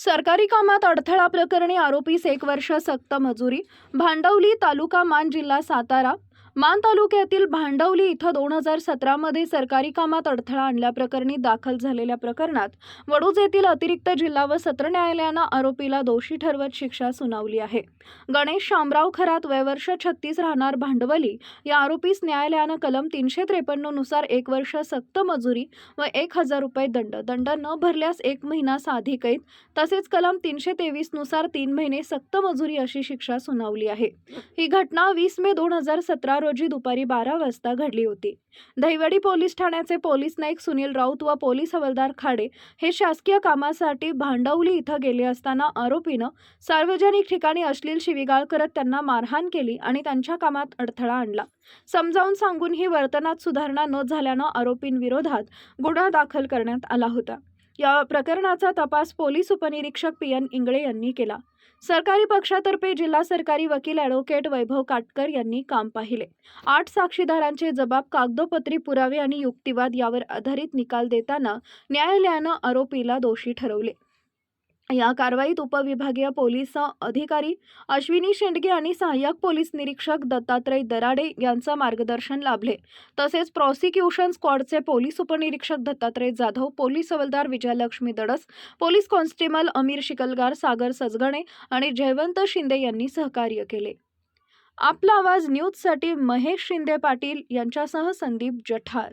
सरकारी कामात अडथळा प्रकरणी आरोपीस एक वर्ष सक्त मजुरी भांडवली तालुका मान जिल्हा सातारा मान तालुक्यातील भांडवली इथं दोन हजार सतरामध्ये सरकारी कामात अडथळा आणल्याप्रकरणी दाखल झालेल्या प्रकरणात वडूज येथील अतिरिक्त जिल्हा व सत्र न्यायालयानं आरोपीला दोषी ठरवत शिक्षा सुनावली आहे. गणेश शामराव खरात वयवर्ष छत्तीस राहणार भांडवली या आरोपीस न्यायालयानं कलम तीनशे त्रेपन्ननुसार एक वर्ष सक्त मजुरी व एक हजार रुपये दंड दंड न भरल्यास एक महिना साधी कैद तसेच कलम तीनशे तेवीसनुसार तीन महिने सक्त मजुरी अशी शिक्षा सुनावली आहे. ही घटना वीस मे दोन हजार सतरा रोजी दुपारी बारा वाजता घडली होती. दहिवडी पोलीस ठाण्याचे पोलीस नाईक सुनील राऊत व पोलीस हवालदार खाडे हे शासकीय कामासाठी भांडवली इथं गेले असताना आरोपीनं सार्वजनिक ठिकाणी अश्लील शिवीगाळ करत त्यांना मारहाण केली आणि त्यांच्या कामात अडथळा आणला. समजावून सांगून ही वर्तनात सुधारणा न झाल्यानं आरोपींविरोधात गुन्हा दाखल करण्यात आला होता. या प्रकरणाचा तपास पोलीस उपनिरीक्षक पी एन इंगळे यांनी केला. सरकारी पक्षातर्फे जिल्हा सरकारी वकील ॲडव्होकेट वैभव काटकर यांनी काम पाहिले. आठ साक्षीदारांचे जबाब कागदोपत्री पुरावे आणि युक्तिवाद यावर आधारित निकाल देताना न्यायालयानं आरोपीला दोषी ठरवले. या कारवाईत उपविभागीय पोलीस अधिकारी अश्विनी शेंडगे आणि सहाय्यक पोलीस निरीक्षक दत्तात्रय दराडे यांचं मार्गदर्शन लाभले. तसेच प्रॉसिक्युशन स्क्वॉडचे पोलीस उपनिरीक्षक दत्तात्रय जाधव पोलीस हवलदार विजयलक्ष्मी दडस पोलीस कॉन्स्टेबल अमीर शिकलगार सागर सजगणे आणि जयवंत शिंदे यांनी सहकार्य केले. आपला आवाज न्यूजसाठी महेश शिंदे पाटील यांच्यासह संदीप जठार.